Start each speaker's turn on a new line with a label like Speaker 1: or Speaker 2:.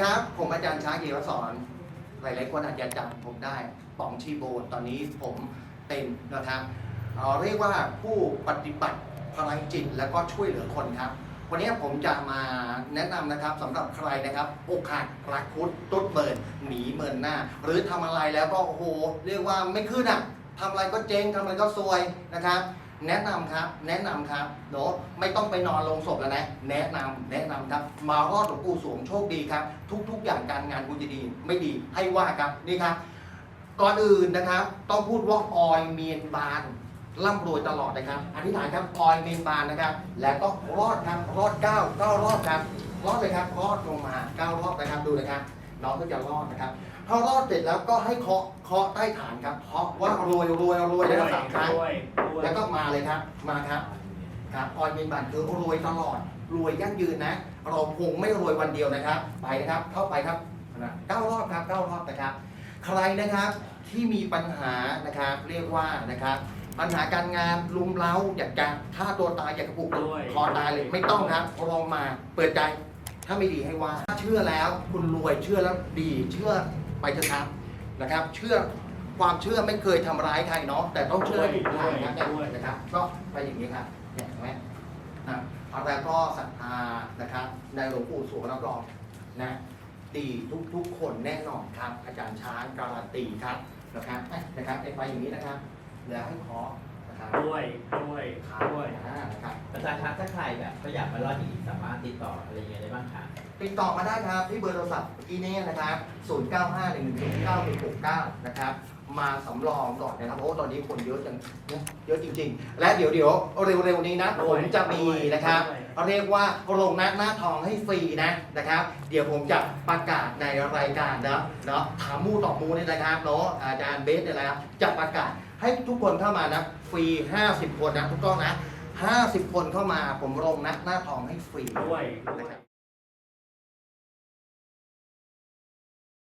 Speaker 1: ครับ ผมอาจารย์ช้างเกียรติสอนหลายๆคนอาจจะจำผมได้ป๋องชีโบนตอนนี้ผมเป็นนะครับเเรียกว่าผู้ปฏิบัติพลังจิตแล้วก็ช่วยเหลือคนครับ วันนี้ผมจะมาแนะนำนะครับสำหรับใครนะครับ อกหักรักคุดตุดเบิร์นหนีเมินหน้า หรือทำอะไรแล้วก็โอ้โหเรียกว่าไม่ขึ้นอะทำอะไรก็เจ๊งทำอะไรก็ซวยนะครับ แนะนำครับ แนะนำครับเนาะไม่ต้องไปนอนลงศพแล้วนะ แนะนำแนะนำครับ มารอดหลวงปู่สวงโชคดีครับ ทุก ๆ อย่างการงานคุณจะดีไม่ดีให้ว่าครับนี่ครับ ก่อนอื่นนะครับ ต้องพูดว่าออยเมียนบานร่ำรวยตลอดนะครับอธิษฐานครับออยเมียนบานนะครับ แล้วก็รอดครับรอดเก้าเก้ารอดครับรอดเลยครับรอดลงมาเก้ารอดนะครับดูนะครับ น้องก็จะรอดนะครับพอรอดเสร็จแล้วก็ให้เคาะเคาะใต้ฐานครับเคาะว่ารวยรวยรวยนะครับสามครั้ง
Speaker 2: ด้วยด้วย
Speaker 1: แล้วก็มาเลยครับมาครับครับออยเมนบัตรคือรวยตลอดรวยยั่งยืนนะ เราคงไม่รวยวันเดียวนะครับ ไปนะครับ เข้าไปครับนะเก้ารอบครับเก้ารอบนะครับ ใครนะครับที่มีปัญหานะครับ เรียกว่านะครับ ปัญหาการงานลุมเล้าอยากจะฆ่าตัวตายอยากจะปลุก
Speaker 2: ด้วย
Speaker 1: คอตายเลยไม่ต้องครับลองมาเปิดใจ ถ้าไม่ดีให้ว่าเชื่อแล้วคุณรวยเชื่อแล้วดีเชื่อไปเถอะครับนะครับ เชื่อความเชื่อไม่เคยทำร้ายใครเนาะแต่ต้องเชื่อให้ถูกทางนะครับเนี่ยนะครับก็ไปอย่างนี้ครับเนี่ยเห็นไหมนะอาแล้วก็ศรัทธานะครับ ในหลวงปู่สวงรับรองนะดีทุกๆคนแน่นอนครับ อาจารย์ช้างการันตีครับนะครับนะครับไปอย่างนี้นะครับเหลือให้ขอ นะครับ
Speaker 2: ด้วยด้วย
Speaker 1: ครับ
Speaker 2: ด้วย
Speaker 1: อ่านะครับ
Speaker 3: อาจารย์ครับถ้าใครแบบเขาอยากมารอดอย่างนี้สามารถติดต่ออะไรยังไงได้บ้างคะ
Speaker 1: ติดต่อมาได้ครับที่เบอร์โทรศัพท์อีนี้นะครับ 0 9 5 1 1 9 1 6 9 นะครับ มาสำรองก่อนนะครับเพราะว่าตอนนี้คนเยอะจังเนี่ยเยอะจริง ๆ และเดี๋ยวเดี๋ยวเร็วๆนี้นะผมจะมีนะครับเรียกว่าโรงนัดหน้าทองให้ฟรีนะนะครับ เดี๋ยวผมจะประกาศในรายการนะเนาะถามมูต่อมูนี่นะครับเนาะอาจารย์เบสเนี่ยนะครับจะประกาศให้ทุกคนเข้ามานะฟรี 50 คนนะทุกต้องนะ 50 คนเข้ามาผมลงนัดหน้าทองให้ฟรี
Speaker 2: ด้วย
Speaker 1: นะครับ